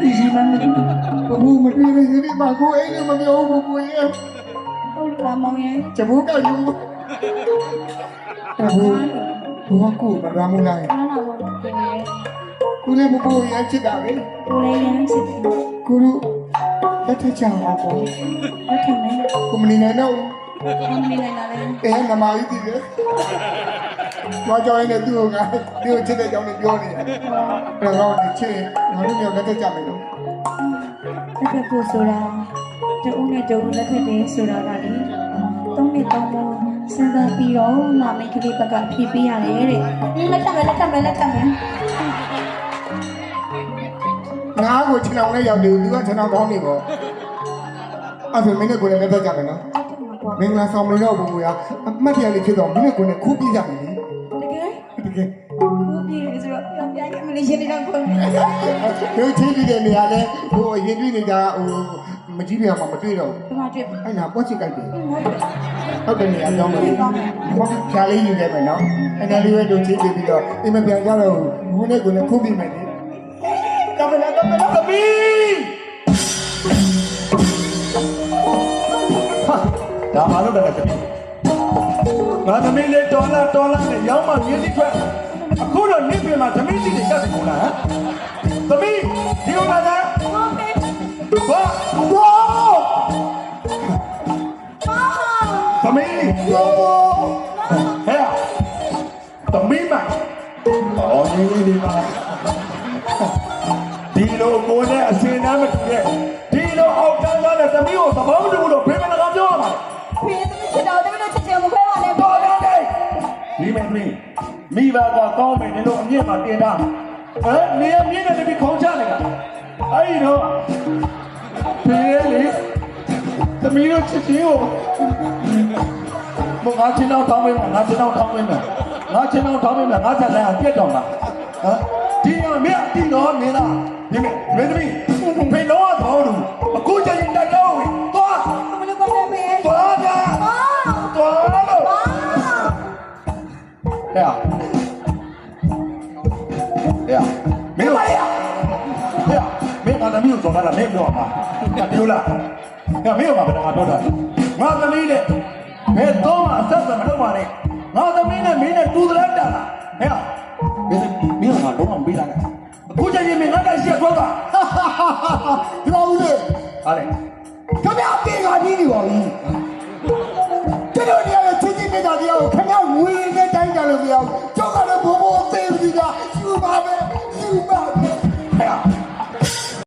ဒီမှာမသိဘူးဘဘူးမတွေ့ဘူးဒီမှာကိုအိမ်ကမပြောဘူးကိုရဲ့ဟုတ်လားမောင်ရဲ့ကျဘူးကယူအဘူဘောကူမရမလားအားလာတော့ကိုရဲ့ကိုလည်းဘဘူးရချစ်တာလေကိုလေးရမ်းစစ်တယ်ကိုတို့လက်ထချအောင်ပေါ့လက်ထမယ်ကိုမနေနိုင်တော့ မမနေနိုင်တာလေအဲနမကြီးတည်တယ်တော့ကြောင်းနေသူ့ကသူ့ချစ်တဲ့ကြောင်းနဲ့ပြောနေတယ်အဲ့တော့ဒီချစ်ငါတို့မျိုးလက်ထကြမယ်လို့လက်ထဖို့ဆိုတာတဦးနဲ့တဦးလက်ထတယ်ဆိုတာကလေသုံးနှစ်သုံးဖို့စဉ်းစားပြီးတော့မမိတ်ကလေးဘက်ကဖြည့်ပေးရတယ်တဲ့လက်ထမယ်လက်ထမယ်လက်ထမယ်ငါ့ကိုခြေထောက်နဲ့ရောက်တယ်သူကခြေထောက်ကောင်းနေပေါ့အဲ့ဒါမင်းနဲ့ကိုလည်းလက်ထကြမယ်နော် မင်္ဂလာဆောင်မလို့တော့ဘူးကွာအမှတ်တရလေးဖြစ်တော့မင်းနဲ့ကိုယ်နဲ့ခိုးပြကြမယ်လေတကယ်တကယ်ကိုပြေဆိုတော့ပြောပြရမလို့ရှင်နေတော့ကိုတို့ချင်းပြီးတဲ့နေရာလဲဟိုရင်တွေ့နေတာဟိုမကြီးပြမှာမတွေ့တော့ဒီမှာတွေ့အဲ့နာပွက်ချစ်ကြိုက်တယ်ဟုတ်တယ်ဟုတ်တယ်နေရာကြောင်းလို့ဘာဖြာလေးယူခဲ့မယ်နော်အဲ့ဒါလေးပဲတို့ချင်းပြီးပြီးတော့အိမ်မပြန်ကြတော့ဘူးနဲ့ကိုယ်နဲ့ခိုးပြမယ်လေကမလာကမလာသမီး ဒါမှလို့တယ်ခင်ဗျငါသမီးလေးတော်လာတော်လာနဲ့ရောင်းမှမြင်းတိထွက်အခုတော့နေ့ပြင်မှာသမီးစီတွေတက်တယ်ကုန်လားဟမ်သမီးဒီလိုလာလားဘာဝါသမီးဝါဟဲ့သမီးမအော်ဒီဒီပါဒီလိုကိုနဲ့အစင်နာမတူတဲ့ဒီလိုအောက်တန်းသားတဲ့သမီးကိုသဘော မင်းမင်းမိဘကကောင်းမယ်နင်တို့အမြင့်မှာတင်တာဟမ်နေအမြင့်နဲ့တပိခုံးချနေတာအဲ့ဒီတော့ဖေးလေသမီးတို့ချစ်ချင်းကိုမငါချင်းတော့တောင်းပေးမှာငါချင်းတော့တောင်းပေးမှာငါချင်းတော့တောင်းပေးမှာငါချက်လည်းအပြက်တော်မှာဟမ်ဒီကမင်းအတိတော်နေလားဒီမင်းမင်းသမီးဖေးလုံး မင်းပါရဟဲ့မင်းကလည်းမြို့တော်လာမင်းပြောမှာပြောလားဟဲ့မင်းကဘာပြောတာငါသမီးနဲ့ဘယ်တော့မှအဆက်အမလုပ်ပါနဲ့ငါသမီးနဲ့မင်းနဲ့တူသလားတာလားဟဲ့မင်းမင်းကတော့မပြီးလာနဲ့အခုချိန်မင်းငါတိုက်ရှိသွားတာဒီလိုဦးလေဟာလေ